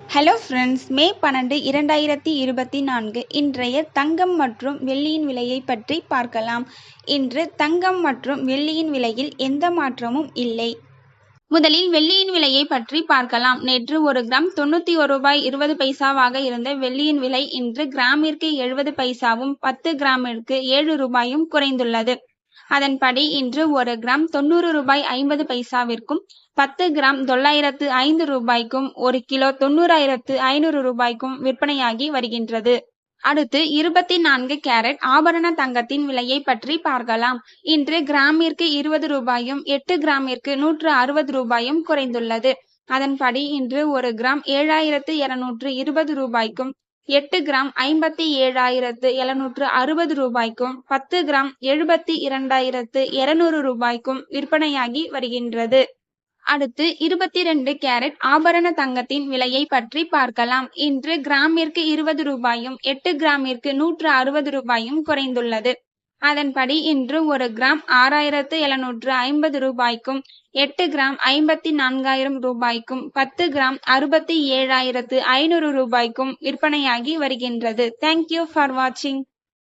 Hello friends மே பன்னெண்டு இரண்டாயிரத்தி இருபத்தி நான்கு. இன்றைய தங்கம் மற்றும் வெள்ளியின் விலையை பற்றி பார்க்கலாம். இன்று தங்கம் மற்றும் வெள்ளியின் விலையில் எந்த மாற்றமும் இல்லை. முதலில் வெள்ளியின் விலையை பற்றி பார்க்கலாம். நேற்று ஒரு கிராம் தொண்ணூத்தி ஒரு ரூபாய் இருபது பைசாவாக இருந்த வெள்ளியின் விலை இன்று கிராமிற்கு எழுபது பைசாவும் பத்து கிராமிற்கு ஏழு ரூபாயும் குறைந்துள்ளது. அதன்படி இன்று ஒரு கிராம் தொண்ணூறு ரூபாய் ஐம்பது பைசாவிற்கும் பத்து கிராம் தொள்ளாயிரத்து ஐந்து ரூபாய்க்கும் ஒரு கிலோ தொண்ணூறாயிரத்து ஐநூறு ரூபாய்க்கும் விற்பனையாகி வருகின்றது. அடுத்து இருபத்தி நான்கு கேரட் ஆபரண தங்கத்தின் விலையை பற்றி பார்க்கலாம். இன்று கிராமிற்கு இருபது ரூபாயும் எட்டு கிராமிற்கு நூற்று அறுபது ரூபாயும் குறைந்துள்ளது. அதன்படி இன்று ஒரு கிராம் ஏழாயிரத்து இருநூற்று இருபது ரூபாய்க்கும் எட்டு கிராம் ஐம்பத்தி ஏழாயிரத்து எழுநூற்று அறுபது ரூபாய்க்கும் பத்து கிராம் எழுபத்தி இரண்டாயிரத்து இருநூறு ரூபாய்க்கும் விற்பனையாகி வருகின்றது. அடுத்து இருபத்தி ரெண்டு கேரட் ஆபரண தங்கத்தின் விலையை பற்றி பார்க்கலாம். இன்று கிராமிற்கு இருபது ரூபாயும் எட்டு கிராமிற்கு நூற்று அறுபது ரூபாயும் குறைந்துள்ளது. அதன்படி இன்று ஒரு கிராம் ஆறாயிரத்து எழுநூற்று ஐம்பது ரூபாய்க்கும் எட்டு கிராம் ஐம்பத்தி நான்காயிரம் ரூபாய்க்கும் பத்து கிராம் அறுபத்தி ஏழாயிரத்து ஐநூறு ரூபாய்க்கும் விற்பனையாகி வருகின்றது. தேங்க்யூ ஃபார் வாட்சிங்